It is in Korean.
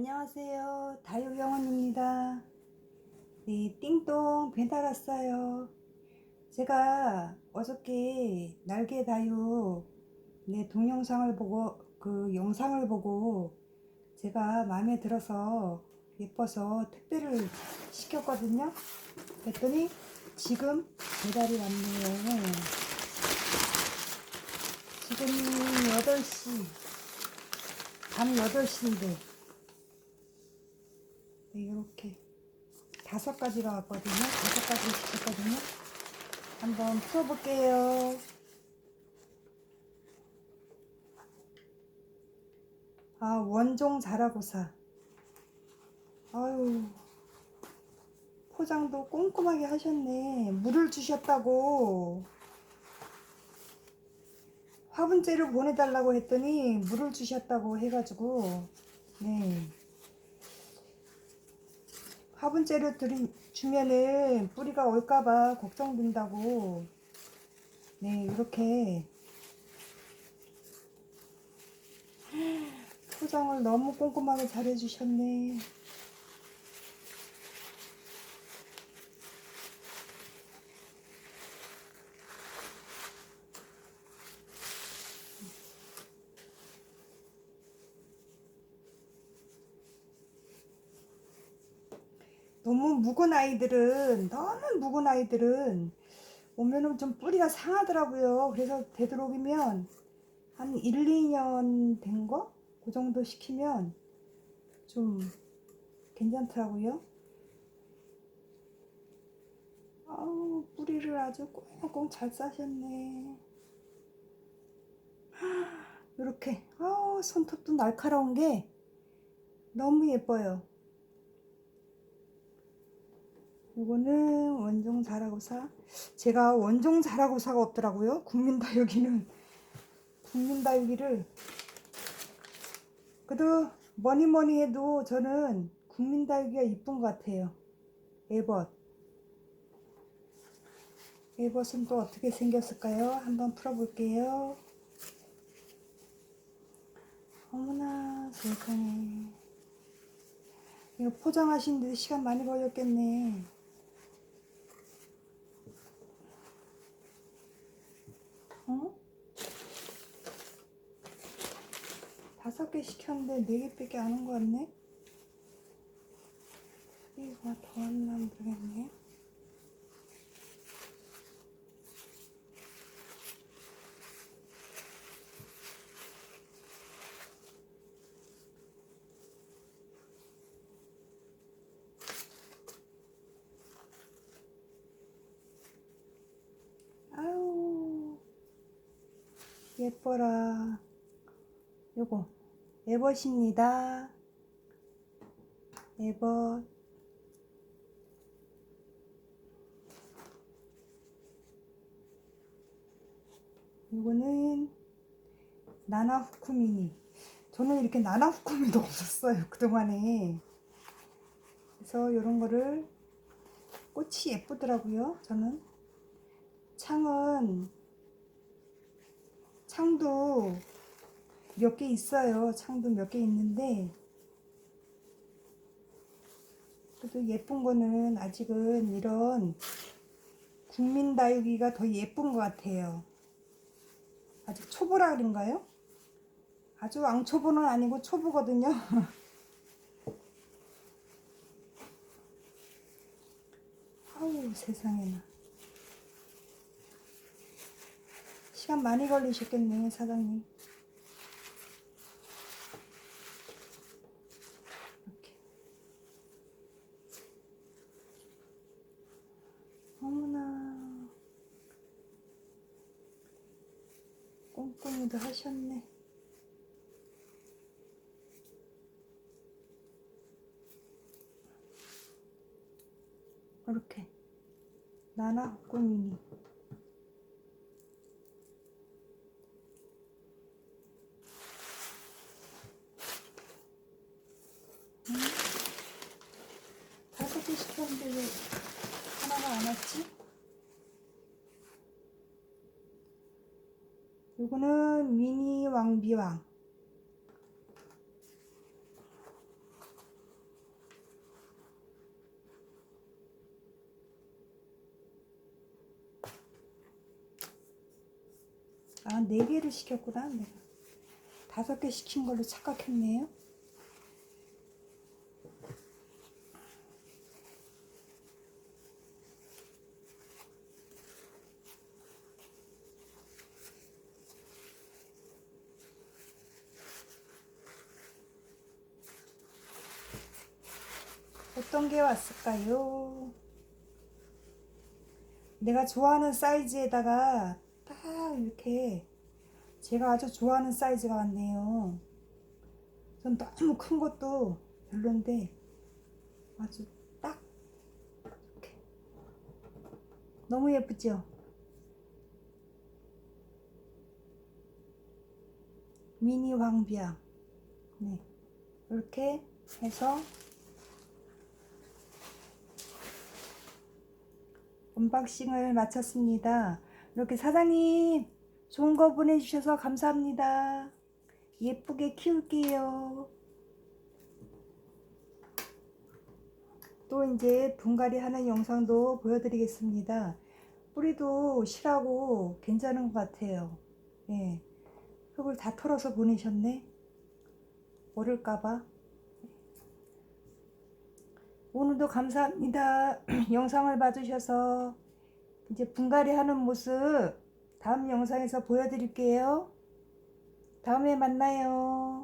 안녕하세요. 다육영원입니다. 네, 띵동 배달 왔어요. 제가 어저께 날개 다육 네, 동영상을 보고 그 영상을 보고 제가 마음에 들어서 예뻐서 택배를 시켰거든요. 그랬더니 지금 배달이 왔네요. 지금 8시, 밤 8시인데 네, 이렇게 다섯 가지가 왔거든요. 다섯 가지를 시켰거든요. 한번 풀어볼게요. 아, 원종 자라고사. 아유, 포장도 꼼꼼하게 하셨네. 물을 주셨다고. 화분째를 보내달라고 했더니 물을 주셨다고 해가지고, 네. 화분째를 드리, 주면은 뿌리가 올까봐 걱정된다고. 네 이렇게. 포장을 너무 꼼꼼하게 잘 해주셨네 너무 묵은 아이들은 너무 묵은 아이들은 오면은 좀 뿌리가 상하더라고요. 그래서 되도록이면 한 1, 2년 된 거? 그 정도 시키면 좀 괜찮더라고요. 아우 뿌리를 아주 꽁꽁 잘 싸셨네. 이렇게 아우 손톱도 날카로운 게 너무 예뻐요. 이거는 원종 자라고사. 제가 원종 자라고사가 없더라고요. 국민다육이는 국민다육이를 그래도 뭐니 뭐니 해도 저는 국민다육이가 이쁜 것 같아요. 에벗. 에벗은 또 어떻게 생겼을까요? 한번 풀어볼게요. 어머나 세상에. 이거 포장하시는데 시간 많이 걸렸겠네. 어? 다섯 개 시켰는데 네 개밖에 안 온 거 같네? 이거 더 왔나 모르겠네. 예뻐라 요거 에벗입니다. 에벗 요거는 나나후쿠미니. 저는 이렇게 나나후쿠미도 없었어요 그동안에. 그래서 요런 거를 꽃이 예쁘더라고요 저는. 창은 창도 몇 개 있어요. 창도 몇 개 있는데 그래도 예쁜 거는 아직은 이런 국민 다육이가 더 예쁜 것 같아요. 아직 초보라 그런가요? 아주 앙초보는 아니고 초보거든요. 아우 세상에나. 시간 많이 걸리셨겠네, 사장님. 이렇게. 어머나. 꼼꼼히도 하셨네. 이렇게. 나나 꾸미니. 다섯 개 시켰는데 왜 하나가 안 왔지? 이거는 미니 왕비왕 아, 4개를 시켰구나. 내가. 5개 시킨 걸로 착각했네요. 어떤 게 왔을까요? 내가 좋아하는 사이즈에다가 딱 이렇게 제가 아주 좋아하는 사이즈가 왔네요. 전 너무 큰 것도 별론데 아주 딱 이렇게 너무 예쁘죠? 미니 왕비야. 네. 이렇게 해서 언박싱을 마쳤습니다. 이렇게 사장님 좋은 거 보내주셔서 감사합니다. 예쁘게 키울게요. 또 이제 분갈이 하는 영상도 보여드리겠습니다. 뿌리도 실하고 괜찮은 것 같아요. 예. 흙을 다 털어서 보내셨네. 모를까봐. 오늘도 감사합니다. 영상을 봐주셔서 이제 분갈이 하는 모습 다음 영상에서 보여드릴게요. 다음에 만나요.